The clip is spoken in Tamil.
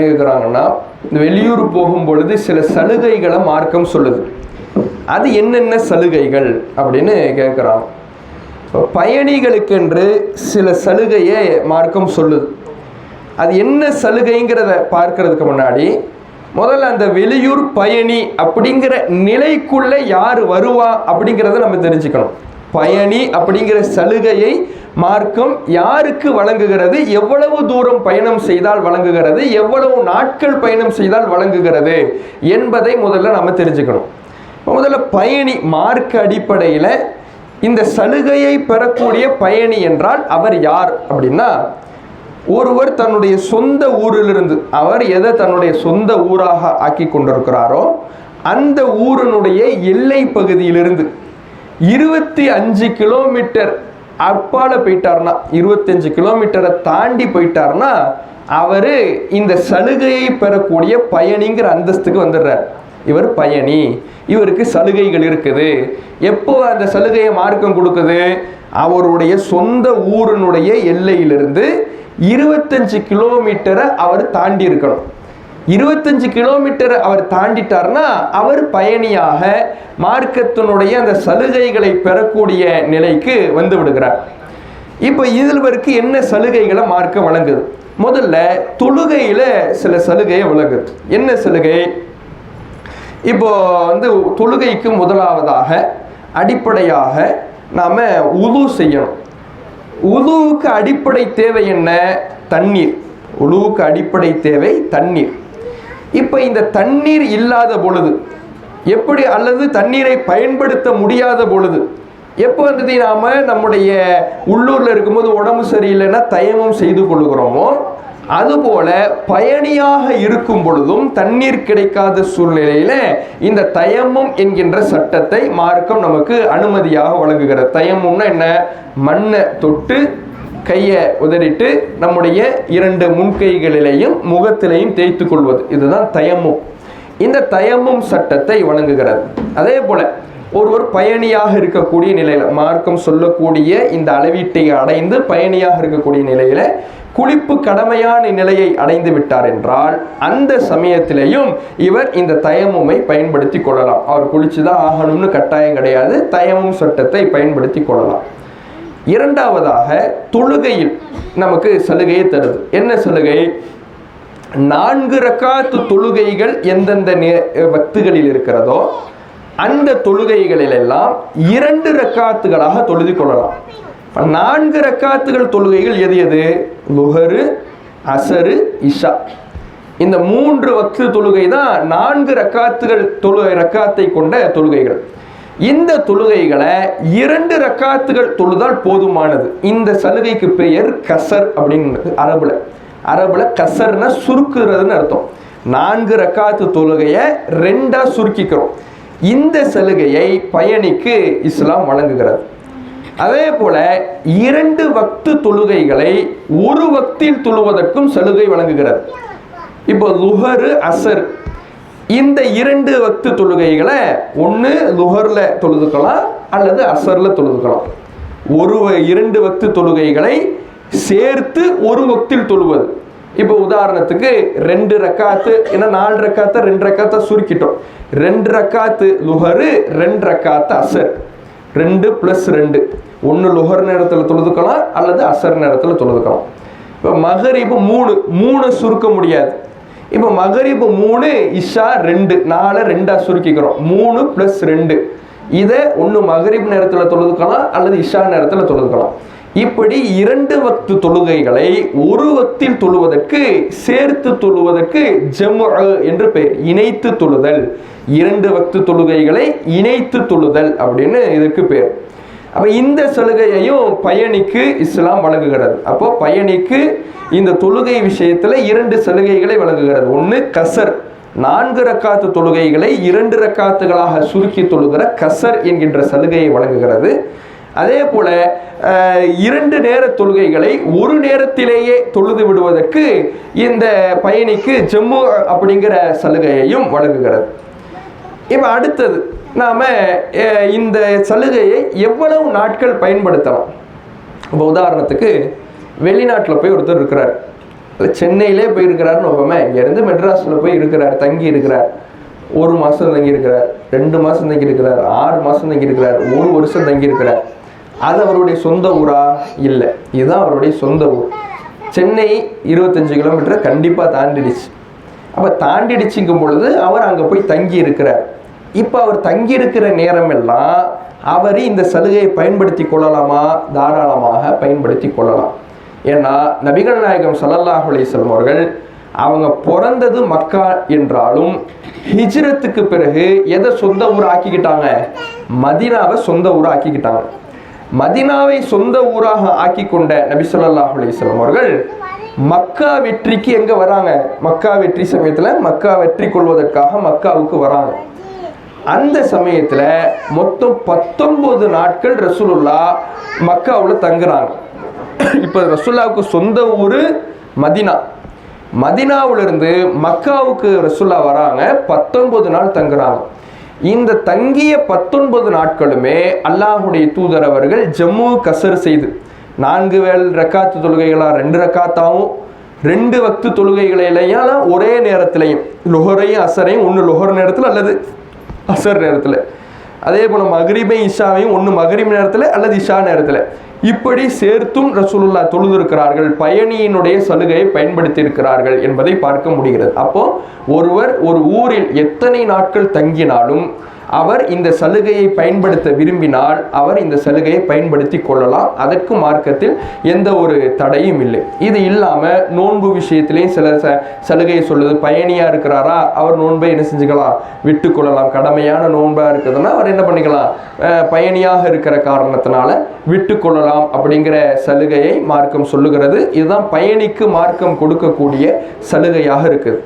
கேட்குறாங்கன்னா இந்த வெளியூர் போகும் பொழுது சில சலுகைகளை மார்க்கம் சொல்லுது. அது என்னென்ன சலுகைகள் அப்படின்னு கேட்குறாங்க பயணிகளுக்கென்று சில சலுகையை மார்க்கம் சொல்லுது. அது என்ன சலுகைங்கிறத பார்க்கறதுக்கு முன்னாடி முதல்ல அந்த வெளியூர் பயணி அப்படிங்கிற நிலைக்குள்ள யார் வருவா அப்படிங்கிறத நம்ம தெரிஞ்சுக்கணும். பயணி அப்படிங்கிற சலுகையை மார்க்கம் யாருக்கு வழங்குகிறது? எவ்வளவு தூரம் பயணம் செய்தால் வழங்குகிறது? எவ்வளவு நாட்கள் பயணம் செய்தால் வழங்குகிறது? என்பதை முதல்ல நம்ம தெரிஞ்சுக்கணும். முதல்ல பயணி மார்க் அடிப்படையில் இந்த சலுகையை பெறக்கூடிய பயணி என்றால் அவர் யார் அப்படின்னா ஒருவர் தன்னுடைய சொந்த ஊரிலிருந்து அவர் எதை தன்னுடைய சொந்த ஊராக ஆக்கி கொண்டிருக்கிறாரோ அந்த ஊரினுடைய எல்லை பகுதியிலிருந்து இருபத்தி அஞ்சு கிலோமீட்டர் அப்பால் போயிட்டார்னா இருபத்தஞ்சு கிலோமீட்டரை தாண்டி போயிட்டார்னா அவர் இந்த சலுகையை பெறக்கூடிய பயணிங்கிற அந்தஸ்துக்கு வந்துடுறார். இவர் பயணி. இவருக்கு சலுகைகள் இருக்குது. எப்போ அந்த சலுகையை மார்க்கம் கொடுக்குது? அவருடைய சொந்த ஊரினுடைய எல்லையிலிருந்து இருபத்தஞ்சு கிலோமீட்டரை அவர் தாண்டி இருக்கணும். இருபத்தஞ்சு கிலோமீட்டர் அவர் தாண்டிட்டார்னா அவர் பயணியாக மார்க்கத்தினுடைய அந்த சலுகைகளை பெறக்கூடிய நிலைக்கு வந்து விடுகிறார். இப்போ இதில்வருக்கு என்ன சலுகைகளை மார்க்க வழங்குது? முதல்ல தொழுகையில் சில சலுகையை வழங்குது. என்ன சலுகை? இப்போ வந்து தொழுகைக்கு முதலாவதாக அடிப்படையாக நாம் உது செய்யணும். உதுவுக்கு அடிப்படை தேவை என்ன? தண்ணீர். உழுவுக்கு அடிப்படை தேவை தண்ணீர். இப்போ இந்த தண்ணீர் இல்லாத பொழுது எப்படி அல்லது தண்ணீரை பயன்படுத்த முடியாத பொழுது எப்போ வந்து நாம் நம்முடைய உள்ளூரில் இருக்கும்போது உடம்பு சரியில்லைன்னா தயமம் செய்து கொள்கிறோமோ அதுபோல பயணியாக இருக்கும் பொழுதும் தண்ணீர் கிடைக்காத சூழ்நிலையில இந்த தயமம் என்கின்ற சட்டத்தை மார்க்கம் நமக்கு அனுமதியாக வழங்குகிறது. தயமும்னா என்ன? மண்ணை தொட்டு கையை உதறிட்டு நம்முடைய இரண்டு முன்கைகளிலேயும் முகத்திலையும் தேய்த்து கொள்வது. இதுதான் தயமும் இந்த தயமும் சட்டத்தை வணங்குகிறது. அதே போல ஒருவர் பயணியாக இருக்கக்கூடிய நிலையில மார்க்கம் சொல்லக்கூடிய இந்த அளவீட்டை அடைந்து பயணியாக இருக்கக்கூடிய நிலையில குளிப்பு கடமையான நிலையை அடைந்து விட்டார் என்றால் அந்த சமயத்திலையும் இவர் இந்த தயமுமை பயன்படுத்தி கொள்ளலாம். அவர் குளிச்சுதான் ஆகணும்னு கட்டாயம் கிடையாது. தயமும் சட்டத்தை பயன்படுத்தி கொள்ளலாம். இரண்டாவதாக தொழுகையில் நமக்கு சலுகையை தருது. என்ன சலுகை? நான்கு ரக்காத்து தொழுகைகள் எந்தெந்த வக்துகளில் இருக்கிறதோ அந்த தொழுகைகளில் எல்லாம் இரண்டு ரக்காத்துகளாக தொழுதி கொள்ளலாம். நான்கு ரக்காத்துகள் தொழுகைகள் எது எது? லுஹரு அசரு இஷா. இந்த மூன்று வக்து தொழுகை தான் நான்கு ரக்காத்துகள் தொழு ரக்காத்தை கொண்ட தொழுகைகள். இந்த தொழுகைகளை இரண்டு ரக்காத்துகள் தொழுதால் போதுமானது. இந்த சலுகைக்கு பெயர் கசர் அப்படிங்கிறது அரபுல. அரபுல கசர்னா சுருக்குறதுன்னு அர்த்தம். நான்கு ரக்காத்து தொழுகையை ரெண்டா சுருக்கிக்கிறோம். இந்த சலுகையை பயணிக்கு இஸ்லாம் வழங்குகிறது. அதே போல இரண்டு வக்து தொழுகைகளை ஒரு வக்தில் தொழுவதற்கும் சலுகை வழங்குகிறது. இப்போ லுஹரு அசர் இந்த இரண்டு வக்து தொழுகைகளை ஒன்று லுகரில் தொழுதுக்கலாம் அல்லது அசரில் தொழுதுக்கலாம். ஒரு இரண்டு வக்து தொழுகைகளை சேர்த்து ஒரு வக்தில் தொழுவது. இப்போ உதாரணத்துக்கு ரெண்டு ரக்காத்து ஏன்னா நாலு ரக்காத்தை ரெண்டு ரக்காத்தை சுருக்கிட்டோம். ரெண்டு ரக்காத்து லுஹரு ரெண்டு ரக்காத்து அசர். ரெண்டு ப்ளஸ் ரெண்டு. ஒன்று லுஹர் நேரத்தில் தொழுதுக்கலாம் அல்லது அசர் நேரத்தில் தொழுதுக்கலாம். இப்போ மகரிப்பு மூணு மூணு சுருக்க முடியாது. இப்போ மகரிப்பு மூணு இஷா ரெண்டு. நாலு ரெண்டாக சுருக்கிக்கிறோம். மூணு ப்ளஸ் ரெண்டு. இதை ஒன்று மகரிப் நேரத்தில் தொழுதுக்கலாம் அல்லது இஷா நேரத்தில் தொழுதுக்கலாம். இப்படி இரண்டு வக்து தொழுகைகளை ஒரு வக்தில் தொழுவதற்கு சேர்த்து தொழுவதற்கு ஜம்மு என்று பெயர். இணைத்து தொழுதல். இரண்டு வக்து தொழுகைகளை இணைத்து தொழுதல் அப்படின்னு இதற்கு பேர் அப்போ இந்த சலுகையையும் பயணிக்கு இஸ்லாம் வழங்குகிறது. அப்போ பயணிக்கு இந்த தொழுகை விஷயத்தில் இரண்டு சலுகைகளை வழங்குகிறது. ஒன்று கசர். நான்கு ரக்காத்து தொழுகைகளை இரண்டு ரக்காத்துகளாக சுருக்கி தொழுகிற கசர் என்கின்ற சலுகையை வழங்குகிறது. அதே போல இரண்டு நேர தொழுகைகளை ஒரு நேரத்திலேயே தொழுது விடுவதற்கு இந்த பயணிக்கு ஜம்மு அப்படிங்கிற சலுகையையும் வழங்குகிறது. இப்போ அடுத்தது நாம் இந்த சலுகையை எவ்வளவு நாட்கள் பயன்படுத்தலாம்? இப்போ உதாரணத்துக்கு வெளிநாட்டில் போய் ஒருத்தர் இருக்கிறார். சென்னையிலே போய் இருக்கிறாருன்னு வைப்போமே இங்கேருந்து மெட்ராஸில் போய் இருக்கிறார் தங்கி இருக்கிறார். ஒரு மாதம் தங்கி இருக்கிறார் ரெண்டு மாதம் தங்கி இருக்கிறார் ஆறு மாதம் தங்கி இருக்கிறார் ஒரு வருஷம் தங்கி இருக்கிறார். அது அவருடைய சொந்த ஊரா? இல்லை இதுதான் அவருடைய சொந்த ஊர். சென்னை இருபத்தஞ்சு கிலோமீட்டரை கண்டிப்பாக தாண்டிடுச்சு. அப்போ தாண்டிடுச்சுங்கும் பொழுது அவர் அங்கே போய் தங்கி இருக்கிறார். இப்போ அவர் தங்கியிருக்கிற நேரமெல்லாம் அவர் இந்த சலுகையை பயன்படுத்தி கொள்ளலாமா? தாராளமாக பயன்படுத்தி கொள்ளலாம். ஏன்னா நபிகள் நாயகம் ஸல்லல்லாஹு அலிஸ்லம் அவர்கள் அவங்க பிறந்தது மக்கா என்றாலும் ஹிஜ்ரத்துக்கு பிறகு எதை சொந்த ஊர் ஆக்கிக்கிட்டாங்க? மதினாவை சொந்த ஊர் ஆக்கிக்கிட்டாங்க. மதினாவை சொந்த ஊராக ஆக்கி கொண்ட நபி ஸல்லல்லாஹு அலைஹி அவர்கள் மக்கா வெற்றிக்கு எங்க வராங்க? மக்கா வெற்றி சமயத்துல மக்கா வெற்றி கொள்வதற்காக மக்காவுக்கு வராங்க. அந்த சமயத்தில் மொத்தம் பத்தொன்பது நாட்கள் ரசூலுல்லா மக்காவில் தங்குறாங்க. இப்போ ரசுல்லாவுக்கு சொந்த ஊர் மதினா. மதினாவிலிருந்து மக்காவுக்கு ரசுல்லா வராங்க பத்தொன்பது நாள் தங்குறாங்க. இந்த தங்கிய பத்தொன்பது நாட்களுமே அல்லாஹுடைய தூதர் அவர்கள் ஜம்மு கசர் செய்து நான்கு வேல் ரக்காத்து தொழுகைகளாக ரெண்டு ரக்காத்தாகவும் ரெண்டு வக்து தொழுகைகளையும் ஒரே நேரத்திலையும் லொஹரையும் அசரையும் ஒன்று லொஹர் நேரத்தில் அல்லது அசர் நேரத்தில். அதே போல் மகரிபை இஷாவையும் ஒன்று மகரிப் நேரத்தில் அல்லது இஷா நேரத்தில். இப்படி சேர்த்தும் ரசூலுல்லா தொழுதிருக்கிறார்கள் பயணியினுடைய சலுகையை பயன்படுத்தி இருக்கிறார்கள் என்பதை பார்க்க முடிகிறது. அப்போ ஒருவர் ஒரு ஊரில் எத்தனை நாட்கள் தங்கினாலும் அவர் இந்த சலுகையை பயன்படுத்த விரும்பினால் அவர் இந்த சலுகையை பயன்படுத்தி கொள்ளலாம். அதற்கு மார்க்கத்தில் எந்த ஒரு தடையும் இல்லை. இது இல்லாமல் நோன்பு விஷயத்திலையும் சில ச சலுகையை சொல்லுது பயணியாக இருக்கிறாரா? அவர் நோன்பை என்ன செஞ்சுக்கலாம்? விட்டு கொள்ளலாம். கடமையான நோன்பாக இருக்குதுன்னா அவர் என்ன பண்ணிக்கலாம்? பயணியாக இருக்கிற காரணத்தினால விட்டு கொள்ளலாம் அப்படிங்கிற சலுகையை மார்க்கம் சொல்லுகிறது. இதுதான் பயணிக்கு மார்க்கம் கொடுக்கக்கூடிய சலுகையாக இருக்குது.